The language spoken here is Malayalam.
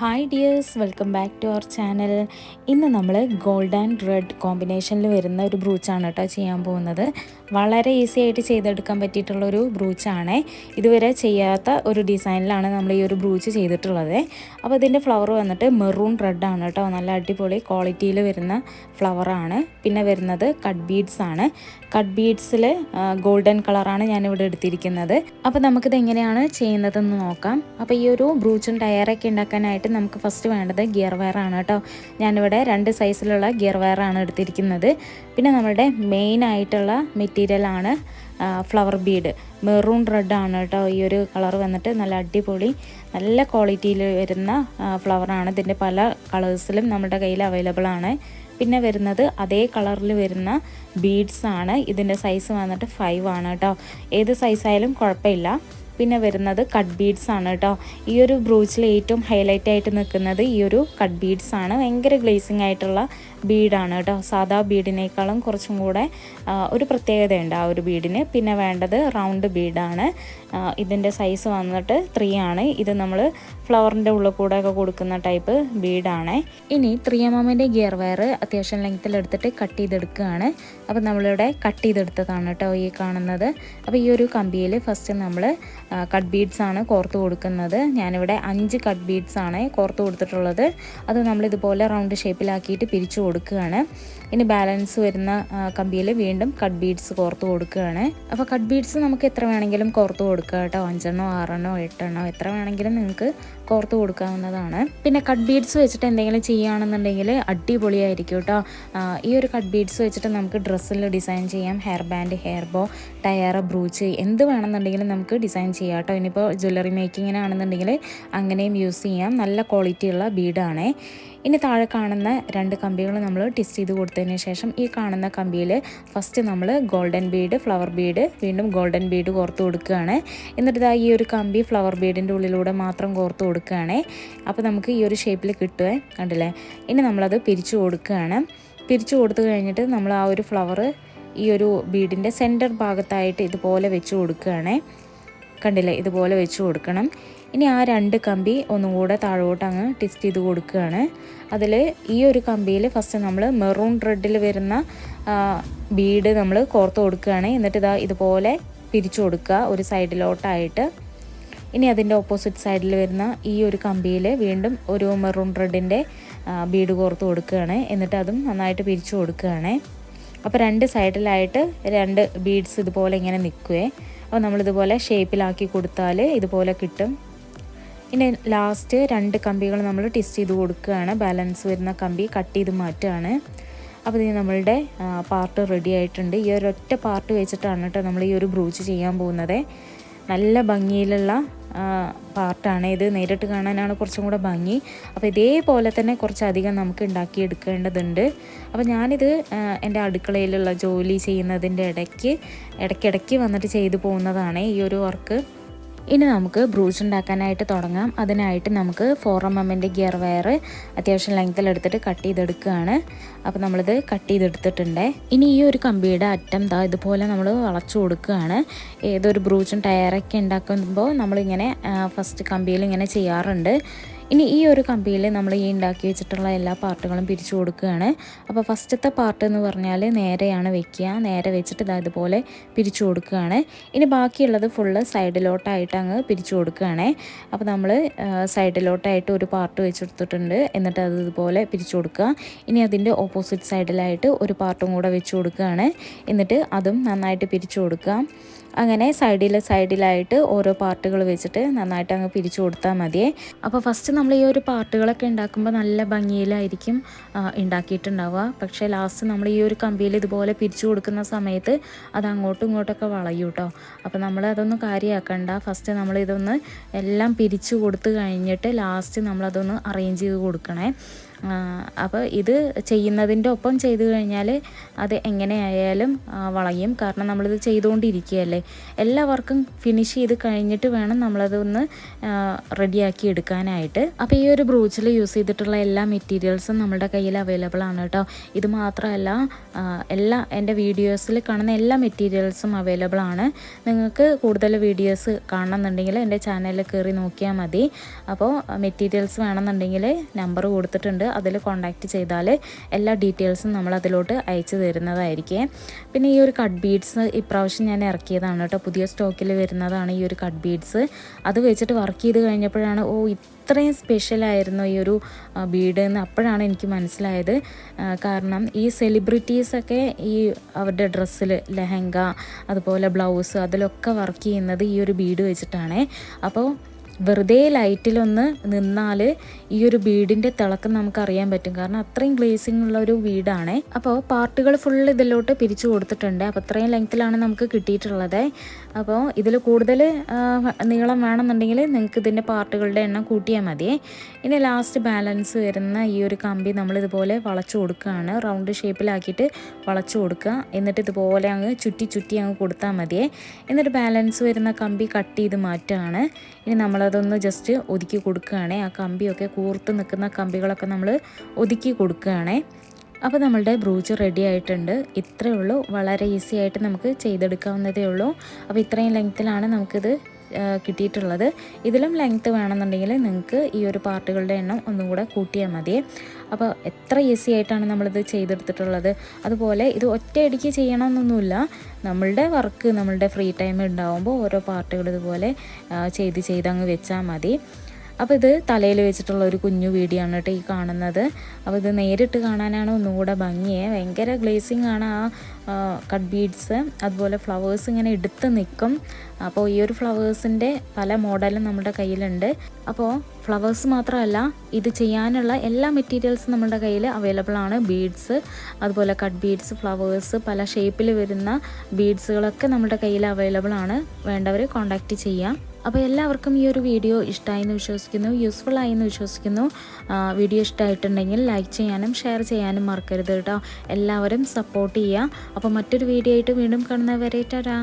Hi dears welcome back to our channel ഇന്ന് നമ്മൾ ഗോൾഡ് ആൻഡ് റെഡ് കോമ്പിനേഷനിൽ വരുന്ന ഒരു ബ്രൂച്ചാണ് കേട്ടോ ചെയ്യാൻ പോകുന്നത്. വളരെ ഈസി ആയിട്ട് ചെയ്തെടുക്കാൻ പറ്റിയിട്ടുള്ള ഒരു ബ്രൂച്ചാണ് ഇതുവരെ ചെയ്യാത്ത ഒരു ഡിസൈനിലാണ് നമ്മൾ ഈ ഒരു ബ്രൂച്ച് ചെയ്തിട്ടുള്ളത്. അപ്പോൾ ഇതിന്റെ ഫ്ലവർ വന്നിട്ട് മെറൂൺ റെഡ് ആണ് കേട്ടോ നല്ല അടിപൊളി ക്വാളിറ്റിയിൽ വരുന്ന ഫ്ലവറാണ് പിന്നെ വരുന്നത് കട്ട് ബീഡ്സ് ആണ്. കട്ട് ബീഡ്സിൽ ഗോൾഡൻ കളറാണ് ഞാനിവിടെ എടുത്തിരിക്കുന്നത്. അപ്പോൾ നമുക്കിത് എങ്ങനെയാണ് ചെയ്യുന്നതെന്ന് നോക്കാം. അപ്പോൾ ഈ ഒരു ബ്രൂച്ചും ടയറൊക്കെ ഉണ്ടാക്കാനായിട്ട് നമുക്ക് ഫസ്റ്റ് വേണ്ടത് ഗിയർ വയർ ആണ് കേട്ടോ. ഞാനിവിടെ രണ്ട് സൈസിലുള്ള ഗിയർ വയർ ആണ് എടുത്തിരിക്കുന്നത്. പിന്നെ നമ്മളുടെ മെയിൻ ആയിട്ടുള്ള മെറ്റീരിയലാണ് ഫ്ലവർ ബീഡ് മെറൂൺ റെഡ് ആണ് കേട്ടോ. ഈ ഒരു കളർ വന്നിട്ട് നല്ല അടിപൊളി നല്ല ക്വാളിറ്റിയിൽ വരുന്ന ഫ്ലവറാണ് ഇതിന്റെ പല കളേഴ്സിലും നമ്മുടെ കയ്യിൽ അവൈലബിൾ ആണ്. പിന്നെ വരുന്നത് അതേ കളറിൽ വരുന്ന ബീഡ്സ് ആണ്. ഇതിന്റെ സൈസ് വന്നിട്ട് ഫൈവ് ആണ് കേട്ടോ. ഏത് സൈസായാലും കുഴപ്പമില്ല. പിന്നെ വരുന്നത് കട്ട് ബീഡ്സ് ആണ് കേട്ടോ ഈ ഒരു ബ്രൂച്ചിൽ ഏറ്റവും ഹൈലൈറ്റ് ആയിട്ട് നിൽക്കുന്നത് ഈ ഒരു കട്ട് ബീഡ്സ് ആണ്. ഭയങ്കര ഗ്ലേസിങ് ആയിട്ടുള്ള ബീഡാണ് കേട്ടോ സാധാ ബീഡിനേക്കാളും കുറച്ചും കൂടെ ഒരു പ്രത്യേകതയുണ്ട് ആ ഒരു ബീഡിന് പിന്നെ വേണ്ടത് റൗണ്ട് ബീഡാണ് ഇതിന്റെ സൈസ് വന്നിട്ട് ത്രീ ആണ്. ഇത് നമ്മൾ ഫ്ലവറിന്റെ ഉള്ളിൽ കൂടെ ഒക്കെ കൊടുക്കുന്ന ടൈപ്പ് ബീഡാണ് ഇനി ത്രീ എം എമ്മിന്റെ ഗിയർ വയർ അത്യാവശ്യം ലെങ്ത്തിൽ എടുത്തിട്ട് കട്ട് ചെയ്തെടുക്കുകയാണ്. അപ്പോൾ നമ്മളിവിടെ കട്ട് ചെയ്തെടുത്തതാണ് കേട്ടോ ഈ കാണുന്നത്. അപ്പോൾ ഈ ഒരു കമ്പിയിൽ ഫസ്റ്റ് നമ്മൾ കട്ട് ബീഡ്സ് ആണ് കോർത്ത് കൊടുക്കുന്നത്. ഞാനിവിടെ അഞ്ച് കട്ട് ബീഡ്സ് ആണ് കോർത്ത് കൊടുത്തിട്ടുള്ളത്. അത് നമ്മൾ ഇതുപോലെ റൗണ്ട് ഷേപ്പിലാക്കിയിട്ട് പിരിച്ചു കൊടുക്കുകയാണ്. ഇനി ബാലൻസ് വരുന്ന കമ്പിയിൽ വീണ്ടും കട്ട് ബീഡ്സ് കോർത്ത് കൊടുക്കുകയാണ്. അപ്പോൾ കട്ട് ബീഡ്സ് നമുക്ക് എത്ര വേണമെങ്കിലും കോർത്ത് കൊടുക്കുക കേട്ടോ? അഞ്ചെണ്ണോ ആറെണ്ണോ എട്ടെണ്ണോ എത്ര വേണമെങ്കിലും നിങ്ങൾക്ക് കോർത്ത് കൊടുക്കാവുന്നതാണ്. പിന്നെ കട്ട് ബീഡ്സ് വെച്ചിട്ട് എന്തെങ്കിലും ചെയ്യുകയാണെന്നുണ്ടെങ്കിൽ അടിപൊളിയായിരിക്കും കേട്ടോ ഈ ഒരു കട്ട് ബീഡ്സ് വെച്ചിട്ട് നമുക്ക് ഡ്രസ്സിൽ ഡിസൈൻ ചെയ്യാം. Hair band hair bow tiara brooch എന്ത് വേണമെന്നുണ്ടെങ്കിലും നമുക്ക് ഡിസൈൻ ചെയ്യാം കേട്ടോ ഇനിയിപ്പോൾ ജ്വല്ലറി മേക്കിങ്ങിനാണെന്നുണ്ടെങ്കിൽ അങ്ങനെയും യൂസ് ചെയ്യാം. നല്ല ക്വാളിറ്റിയുള്ള ബീഡാണേ ഇനി താഴെ കാണുന്ന രണ്ട് കമ്പികൾ നമ്മൾ ടിസ്റ്റ് ചെയ്ത് കൊടുത്തതിന് ശേഷം ഈ കാണുന്ന കമ്പിയിൽ ഫസ്റ്റ് നമ്മൾ ഗോൾഡൻ ബീഡ് ഫ്ലവർ ബീഡ് വീണ്ടും ഗോൾഡൻ ബീഡ് കോർത്ത് കൊടുക്കുകയാണ്. എന്നിട്ട് ഇതാ ഈ ഒരു കമ്പി ഫ്ലവർ ബീഡിന്റെ ഉള്ളിലൂടെ മാത്രം കോർത്ത് കൊടുക്കുകയാണ്. അപ്പോൾ നമുക്ക് ഈ ഒരു ഷേപ്പിൽ കിട്ടുക കണ്ടില്ലേ? ഇനി നമ്മളത് പിരിച്ചു കൊടുക്കുകയാണ്. പിരിച്ചു കൊടുത്തു കഴിഞ്ഞിട്ട് നമ്മൾ ആ ഒരു ഫ്ലവർ ഈ ഒരു ബീഡിന്റെ സെന്റർ ഭാഗത്തായിട്ട് ഇതുപോലെ വെച്ച് കൊടുക്കുകയാണ്. കണ്ടില്ലേ? ഇതുപോലെ വെച്ച് കൊടുക്കണം. ഇനി ആ രണ്ട് കമ്പി ഒന്നും കൂടെ താഴോട്ട് അങ്ങ് ട്വിസ്റ്റ് ചെയ്ത് കൊടുക്കുകയാണ്. അതിൽ ഈ ഒരു കമ്പിയിൽ ഫസ്റ്റ് നമ്മൾ മെറൂൺ റെഡിൽ വരുന്ന ബീഡ് നമ്മൾ കോർത്ത് കൊടുക്കുകയാണ്. എന്നിട്ട് ഇതാ ഇതുപോലെ പിരിച്ചു കൊടുക്കുക ഒരു സൈഡിലോട്ടായിട്ട് ഇനി അതിന്റെ ഓപ്പോസിറ്റ് സൈഡിൽ വരുന്ന ഈ ഒരു കമ്പിയിൽ വീണ്ടും ഒരു മെറൂൺ റെഡിന്റെ ബീഡ് കോർത്ത് കൊടുക്കുകയാണ്. എന്നിട്ട് അതും നന്നായിട്ട് പിരിച്ചു കൊടുക്കുകയാണ്. അപ്പോൾ രണ്ട് സൈഡിലായിട്ട് രണ്ട് ബീഡ്സ് ഇതുപോലെ ഇങ്ങനെ നിൽക്കുകയെ അപ്പോൾ നമ്മളിതുപോലെ ഷേപ്പിലാക്കി കൊടുത്താൽ ഇതുപോലെ കിട്ടും. ഇനി ലാസ്റ്റ് രണ്ട് കമ്പികൾ നമ്മൾ ടിസ്റ്റ് ചെയ്ത് കൊടുക്കുകയാണ്. ബാലൻസ് വരുന്ന കമ്പി കട്ട് ചെയ്ത് മാറ്റുകയാണ്. അപ്പോൾ ഇത് നമ്മളുടെ പാർട്ട് റെഡി ആയിട്ടുണ്ട്. ഈ ഒരൊറ്റ പാർട്ട് വെച്ചിട്ടാണ് കേട്ടോ നമ്മൾ ഈ ഒരു ബ്രൂച്ച് ചെയ്യാൻ പോകുന്നത്. നല്ല ഭംഗിയിലുള്ള പാർട്ടാണ് ഇത്. നേരിട്ട് കാണാനാണ് കുറച്ചും കൂടെ ഭംഗി. അപ്പോൾ ഇതേപോലെ തന്നെ കുറച്ചധികം നമുക്ക് ഉണ്ടാക്കിയെടുക്കേണ്ടതുണ്ട്. അപ്പോൾ ഞാനിത് എന്റെ അടുക്കളയിലുള്ള ജോലി ചെയ്യുന്നതിന്റെ ഇടയ്ക്ക് ഇടയ്ക്കിടയ്ക്ക് വന്നിട്ട് ചെയ്തു പോകുന്നതാണ് ഈ ഒരു വർക്ക് ഇനി നമുക്ക് ബ്രൂസ് ഉണ്ടാക്കാനായിട്ട് തുടങ്ങാം. അതിനായിട്ട് നമുക്ക് ഫോർ എം എമ്മിന്റെ ഗിയർ വയർ അത്യാവശ്യം ലെങ്ത്തിൽ എടുത്തിട്ട് കട്ട് ചെയ്തെടുക്കുകയാണ്. അപ്പോൾ നമ്മളിത് കട്ട് ചെയ്തെടുത്തിട്ടുണ്ട്. ഇനി ഈ ഒരു കമ്പിയുടെ അറ്റം ദാ ഇതുപോലെ നമ്മൾ വളച്ചു കൊടുക്കുകയാണ്. ഏതൊരു ബ്രൂച്ചും ടയറൊക്കെ ഉണ്ടാക്കുമ്പോൾ നമ്മളിങ്ങനെ ഫസ്റ്റ് കമ്പിയിൽ ഇങ്ങനെ ചെയ്യാറുണ്ട്. ഇനി ഈ ഒരു കമ്പിയിൽ നമ്മൾ ഈ ഉണ്ടാക്കി വെച്ചിട്ടുള്ള എല്ലാ പാർട്ടുകളും പിരിച്ചു കൊടുക്കുകയാണ്. അപ്പോൾ ഫസ്റ്റത്തെ പാർട്ട് എന്ന് പറഞ്ഞാൽ നേരെയാണ് വെക്കുക. നേരെ വെച്ചിട്ട് ഇതാ ഇതുപോലെ പിരിച്ചു കൊടുക്കുകയാണ്. ഇനി ബാക്കിയുള്ളത് ഫുള്ള് സൈഡിലോട്ടായിട്ട് അങ്ങ് പിരിച്ചു കൊടുക്കുകയാണ്. അപ്പോൾ നമ്മൾ സൈഡിലോട്ടായിട്ട് ഒരു പാർട്ട് വെച്ചെടുത്തിട്ടുണ്ട്. എന്നിട്ട് അത് ഇതുപോലെ പിരിച്ചു കൊടുക്കുക. ഇനി അതിന്റെ ഓപ്പോസിറ്റ് സൈഡിലായിട്ട് ഒരു പാർട്ടും കൂടെ വെച്ച് കൊടുക്കുകയാണ്. എന്നിട്ട് അതും നന്നായിട്ട് പിരിച്ചു കൊടുക്കുക. അങ്ങനെ സൈഡിൽ സൈഡിലായിട്ട് ഓരോ പാർട്ടുകൾ വെച്ചിട്ട് നന്നായിട്ട് അങ്ങ് പിരിച്ചു കൊടുത്താൽ മതിയേ. അപ്പോൾ ഫസ്റ്റ് നമ്മൾ ഈ ഒരു പാർട്ടുകളൊക്കെ ഉണ്ടാക്കുമ്പോൾ നല്ല ഭംഗിയിലായിരിക്കും ഉണ്ടാക്കിയിട്ടുണ്ടാവുക. പക്ഷേ ലാസ്റ്റ് നമ്മൾ ഈ ഒരു കമ്പിയിൽ ഇതുപോലെ പിരിച്ചു കൊടുക്കുന്ന സമയത്ത് അത് അങ്ങോട്ടും ഇങ്ങോട്ടൊക്കെ വളയും കേട്ടോ അപ്പോൾ നമ്മൾ അതൊന്ന് കാര്യമാക്കണ്ട ഫസ്റ്റ് നമ്മൾ ഇതൊന്ന് എല്ലാം പിരിച്ചു കൊടുത്തു കഴിഞ്ഞിട്ട് ലാസ്റ്റ് നമ്മളതൊന്ന് അറേഞ്ച് ചെയ്ത് കൊടുക്കണേ. അപ്പോൾ ഇത് ചെയ്യുന്നതിന്റെ ഒപ്പം ചെയ്തു കഴിഞ്ഞാൽ അത് എങ്ങനെയായാലും വളയും. കാരണം നമ്മളിത് ചെയ്തുകൊണ്ടിരിക്കുകയല്ലേ. എല്ലാ വർക്കും ഫിനിഷ് ചെയ്ത് കഴിഞ്ഞിട്ട് വേണം നമ്മളതൊന്ന് റെഡിയാക്കി എടുക്കാനായിട്ട്. അപ്പോൾ ഈ ഒരു ബ്രൂച്ചിൽ യൂസ് ചെയ്തിട്ടുള്ള എല്ലാ മെറ്റീരിയൽസും നമ്മുടെ കയ്യിൽ അവൈലബിൾ ആണ് കേട്ടോ. ഇത് മാത്രമല്ല എല്ലാ എന്റെ വീഡിയോസിൽ കാണുന്ന എല്ലാ മെറ്റീരിയൽസും അവൈലബിൾ ആണ്. നിങ്ങൾക്ക് കൂടുതൽ വീഡിയോസ് കാണണമെന്നുണ്ടെങ്കിൽ എന്റെ ചാനലിൽ കയറി നോക്കിയാൽ മതി. അപ്പോൾ മെറ്റീരിയൽസ് വേണമെന്നുണ്ടെങ്കിൽ നമ്പർ കൊടുത്തിട്ടുണ്ട്. അതിൽ കോൺടാക്റ്റ് ചെയ്താൽ എല്ലാ ഡീറ്റെയിൽസും നമ്മൾ അതിലോട്ട് അയച്ചു തരുന്നതായിരിക്കും. പിന്നെ ഈ ഒരു കട്ട് ബീഡ്സ് ഇപ്രാവശ്യം ഞാൻ ഇറക്കിയതാണ് കേട്ടോ. പുതിയ സ്റ്റോക്കിൽ വരുന്നതാണ് ഈ ഒരു കട്ട് ബീഡ്സ് അത് വെച്ചിട്ട് വർക്ക് ചെയ്ത് കഴിഞ്ഞപ്പോഴാണ് ഓ ഇത്രയും സ്പെഷ്യലായിരുന്നു ഈ ഒരു ബീഡ് എന്ന് അപ്പോഴാണ് എനിക്ക് മനസ്സിലായത്. കാരണം ഈ സെലിബ്രിറ്റീസൊക്കെ ഈ അവരുടെ ഡ്രസ്സിൽ ലെഹങ്ക അതുപോലെ ബ്ലൗസ് അതിലൊക്കെ വർക്ക് ചെയ്യുന്നത് ഈ ഒരു ബീഡ് വെച്ചിട്ടാണ്. അപ്പോൾ വെറുതെ ലൈറ്റിലൊന്ന് നിന്നാൽ ഈ ഒരു വീടിന്റെ തിളക്കം നമുക്ക് അറിയാൻ പറ്റും. കാരണം അത്രയും ഗ്ലേസിംഗ് ഉള്ള ഒരു വീടാണ്. അപ്പോൾ പാർട്ടുകൾ ഫുൾ ഇതിലോട്ട് പിരിച്ചു കൊടുത്തിട്ടുണ്ട്. അപ്പോൾ അത്രയും ലെങ്ത്തിലാണ് നമുക്ക് കിട്ടിയിട്ടുള്ളത്. അപ്പോൾ ഇതിൽ കൂടുതൽ നീളം വേണമെന്നുണ്ടെങ്കിൽ നിങ്ങൾക്ക് ഇതിന്റെ പാർട്ടുകളുടെ എണ്ണം കൂട്ടിയാൽ മതി. ഇനി ലാസ്റ്റ് ബാലൻസ് വരുന്ന ഈ ഒരു കമ്പി നമ്മൾ ഇതുപോലെ വളച്ചു കൊടുക്കുകയാണ്. റൗണ്ട് ഷേപ്പിലാക്കിയിട്ട് വളച്ചു കൊടുക്കുക. എന്നിട്ട് ഇതുപോലെ അങ്ങ് ചുറ്റി ചുറ്റി അങ്ങ് കൊടുത്താൽ മതിയേ. എന്നിട്ട് ബാലൻസ് വരുന്ന കമ്പി കട്ട് ചെയ്ത് മാറ്റുകയാണ്. ഇനി നമ്മളതൊന്ന് ജസ്റ്റ് ഒതുക്കി കൊടുക്കുകയാണേ. ആ കമ്പിയൊക്കെ കൂർത്ത് നിൽക്കുന്ന കമ്പികളൊക്കെ നമ്മൾ ഒതുക്കി കൊടുക്കുകയാണേ. അപ്പോൾ നമ്മളുടെ ബ്രൂച്ച് റെഡി ആയിട്ടുണ്ട്. ഇത്രയേ ഉള്ളൂ. വളരെ ഈസി ആയിട്ട് നമുക്ക് ചെയ്തെടുക്കാവുന്നതേ ഉള്ളൂ. അപ്പോൾ ഇത്രയും ലെങ്ത്തിലാണ് നമുക്കിത് കിട്ടിയിട്ടുള്ളത്. ഇതിലും ലെങ്ത്ത് വേണമെന്നുണ്ടെങ്കിൽ നിങ്ങൾക്ക് ഈ ഒരു പാർട്ടുകളുടെ എണ്ണം ഒന്നും കൂടെ കൂട്ടിയാൽ മതി. അപ്പോൾ എത്ര ഈസി ആയിട്ടാണ് നമ്മളിത് ചെയ്തെടുത്തിട്ടുള്ളത്? അതുപോലെ ഇത് ഒറ്റയടിക്ക് ചെയ്യണമെന്നൊന്നുമില്ല. നമ്മളുടെ വർക്ക് നമ്മളുടെ ഫ്രീ ടൈം ഉണ്ടാകുമ്പോൾ ഓരോ പാർട്ടുകൾ ഇതുപോലെ ചെയ്ത് ചെയ്ത് അങ്ങ് വെച്ചാൽ മതി. അപ്പോൾ ഇത് തലയിൽ വെച്ചിട്ടുള്ള ഒരു കുഞ്ഞു വീഡിയോ ആണ് കേട്ടോ ഈ കാണുന്നത്. അപ്പോൾ ഇത് നേരിട്ട് കാണാനാണ് ഒന്നുകൂടെ ഭംഗിയെ. ഭയങ്കര ഗ്ലേസിംഗ് ആണ് ആ കട്ട് ബീഡ്സ് അതുപോലെ ഫ്ലവേഴ്സ് ഇങ്ങനെ എടുത്ത് നിൽക്കും. അപ്പോൾ ഈ ഒരു ഫ്ലവേഴ്സിന്റെ പല മോഡലും നമ്മുടെ കയ്യിലുണ്ട്. അപ്പോൾ ഫ്ലവേഴ്സ് മാത്രമല്ല ഇത് ചെയ്യാനുള്ള എല്ലാ മെറ്റീരിയൽസും നമ്മുടെ കയ്യിൽ അവൈലബിൾ ആണ്. ബീഡ്സ് അതുപോലെ കട്ട് ബീഡ്സ് ഫ്ലവേഴ്സ് പല ഷേപ്പിൽ വരുന്ന ബീഡ്സുകളൊക്കെ നമ്മുടെ കയ്യിൽ അവൈലബിൾ ആണ്. വേണ്ടവർ കോൺടാക്റ്റ് ചെയ്യാം. അപ്പോൾ എല്ലാവർക്കും ഈ ഒരു വീഡിയോ ഇഷ്ടമായി എന്ന് വിശ്വസിക്കുന്നു യൂസ്ഫുൾ ആയി എന്ന് വിശ്വസിക്കുന്നു വീഡിയോ ഇഷ്ടമായിട്ടുണ്ടെങ്കിൽ ലൈക്ക് ചെയ്യാനും ഷെയർ ചെയ്യാനും മറക്കരുത് കേട്ടോ. എല്ലാവരും സപ്പോർട്ട് ചെയ്യുക. അപ്പോൾ മറ്റൊരു വീഡിയോ ആയിട്ട് വീണ്ടും കാണുന്നവരെ ടാ